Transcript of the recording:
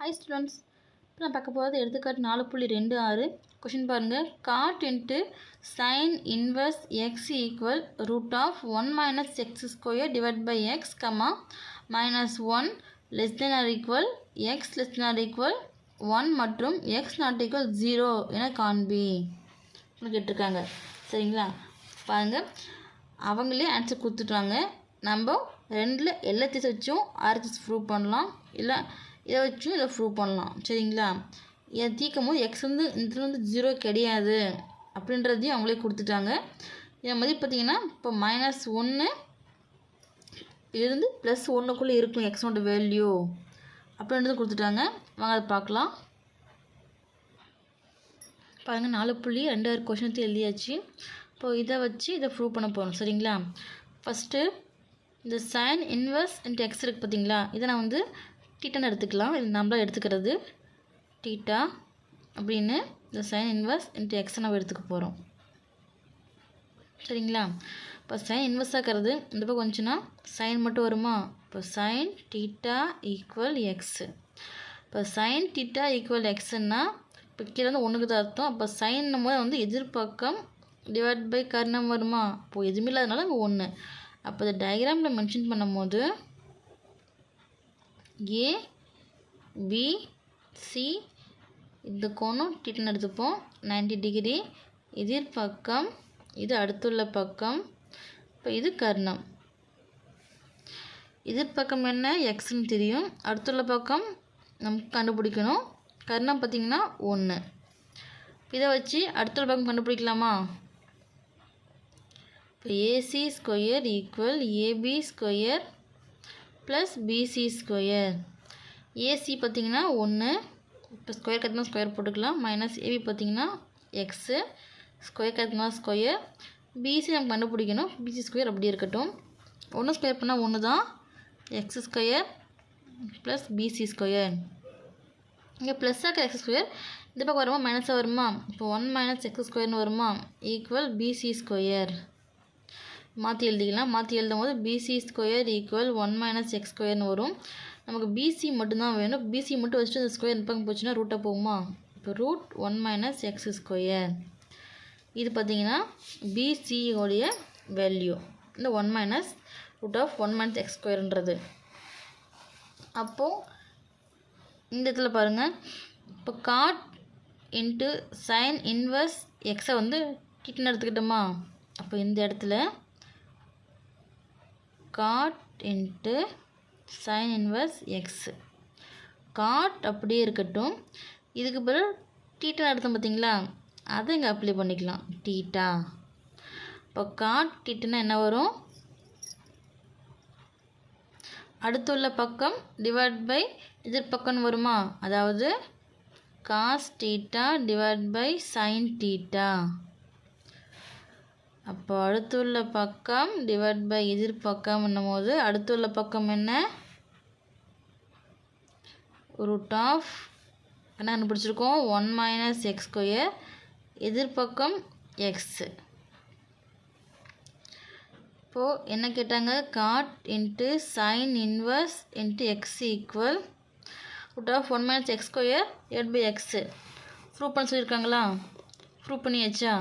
High students இப்போ நான் பார்க்க போகிறது எடுத்துக்காட்டு நாலு புள்ளி ரெண்டு ஆறு. கொஷின் பாருங்கள் cot into sin inverse x equal root of one minus x square divide by x comma minus one less than or equal x less than or equal one மற்றும் எக்ஸ் நாட் ஈக்குவல் ஜீரோ என காண்பி. கேட்டிருக்காங்க. சரிங்களா? பாருங்கள் அவங்களே answer கொடுத்துட்டாங்க. நம்ம ரெண்டில் எல்லாத்தையும் வச்சும் ஆர்ஹெச்எஸ் ப்ரூவ் பண்ணலாம். இல்லை இதை வச்சும் இதை ப்ரூவ் பண்ணலாம். சரிங்களா? இதை தீர்க்கும் போது எக்ஸ் வந்து இதில் வந்து ஜீரோ கிடையாது அப்படின்றதையும் அவங்களே கொடுத்துட்டாங்க. இதை மாதிரி பார்த்திங்கன்னா இப்போ மைனஸ் ஒன்று இருந்து ப்ளஸ் ஒன்றுக்குள்ளே இருக்கும் எக்ஸோட வேல்யூ அப்படின்றது கொடுத்துட்டாங்க. வாங்க அதை பார்க்கலாம். பாருங்கள் நாலு புள்ளி ரெண்டாயிரம் கொஷினத்தை எழுதியாச்சு. இப்போ இதை வச்சு இதை ப்ரூவ் பண்ண போகிறோம் சரிங்களா? ஃபஸ்ட்டு இந்த சைன் இன்வர்ஸ் அண்ட் எக்ஸ் இருக்குது பார்த்தீங்களா? இதை நான் வந்து டீட்டான்னு எடுத்துக்கலாம். இது நம்மளாக எடுத்துக்கிறது. டீட்டா அப்படின்னு இந்த சைன் இன்வர்ஸ் இன்ட்டு எக்ஸை நம்ம எடுத்துக்க போகிறோம் சரிங்களா? இப்போ சைன் இன்வெர்ஸ் ஆக்கிறது இந்த பக்கம் கொஞ்சம்னா சைன் மட்டும் வருமா? இப்போ சைன் டீட்டா ஈக்குவல் எக்ஸு இப்போ சைன் டீட்டா ஈக்குவல் எக்ஸுன்னா இப்போ கீழே வந்து ஒன்றுக்கு தான் அர்த்தம். அப்போ சைன் போது வந்து எதிர்பக்கம் டிவைட் பை கர்ணம் வருமா? இப்போது எதுவுமே இல்லாதனால அங்கே ஒன்று அப்போ இந்த டயக்ராமில் மென்ஷன் பண்ணும்போது ஏ பி சி. இந்த கோணம் டீட்டன் எடுத்துப்போம். நைன்டி டிகிரி எதிர்பக்கம் இது அடுத்துள்ள பக்கம். இப்போ இது கர்ணம். எதிர்பக்கம் என்ன? எக்ஸ்ன்னு தெரியும். அடுத்துள்ள பக்கம் நமக்கு கண்டுபிடிக்கணும். கர்ணம் பார்த்திங்கன்னா ஒன்று இதை வச்சு அடுத்துள்ள பக்கம் கண்டுபிடிக்கலாமா? இப்போ AC square equal AB square plus BC square AC பார்த்திங்கன்னா ஒன்று இப்போ ஸ்கொயர் கற்றுனா ஸ்கொயர் போட்டுக்கலாம். மைனஸ் ஏபி பார்த்திங்கன்னா எக்ஸு ஸ்கொயர் கற்றுனா ஸ்கொயர் பிசி நம்ம கண்டுபிடிக்கணும். பிசி ஸ்கொயர் அப்படி இருக்கட்டும். ஒன்று ஸ்கொயர் பண்ணால் ஒன்று தான் x square plus BC square இங்கே ப்ளஸ்ஸாக எக்ஸ் ஸ்கொயர் இந்த பக்கம் வருமா? மைனஸாக வருமா? இப்போ ஒன் மைனஸ் எக்ஸ் ஸ்கொயர்னு வருமா? ஈக்குவல் பிசி ஸ்கொயர் மாற்றி எழுதிக்கலாம். மாற்றி எழுதும் போது BC square equal one minus x ஸ்கொயர்னு வரும். நமக்கு பிசி மட்டும்தான் வேணும். பிசி மட்டும் வச்சுட்டு அந்த ஸ்கொயர் பக்கம் போச்சுன்னா ரூட்டை போகுமா? இப்போ root one minus x square இது பார்த்திங்கன்னா பிசியோடைய வேல்யூ இந்த one minus root of one minus x ஸ்கொயர்ன்றது அப்போது இந்த இடத்துல பாருங்கள் இப்போ காட் இன்ட்டு சைன் இன்வர்ஸ் எக்ஸை வந்து கிட்டன் எடுத்துக்கிட்டோமா? அப்போ இந்த இடத்துல cot into sin inverse x cot அப்படியே இருக்கட்டும். இதுக்கு பிறகு டீட்டா எடுத்தோம் பார்த்தீங்களா? அதை இங்கே அப்ளை பண்ணிக்கலாம். டீட்டா இப்போ காட் டீட்டுனா என்ன வரும்? அடுத்துள்ள பக்கம் டிவைட் பை எதிர்பக்கம்னு வருமா? அதாவது cos theta divide by sin theta அப்போ அடுத்துள்ள பக்கம் டிவைட் பை எதிர்பக்கம் போது அடுத்துள்ள பக்கம் என்ன? ரூட் ஆஃப் என்ன கண்டுபிடிச்சிருக்கோம்? ஒன் மைனஸ் எக்ஸ் ஸ்கொயர் எதிர்பக்கம் எக்ஸு இப்போது என்ன கேட்டாங்க? Cot into sin inverse into x equal root of one minus x square Ed by x prove பண்ண சொல்லியிருக்காங்களா? ப்ரூவ் பண்ணியாச்சா?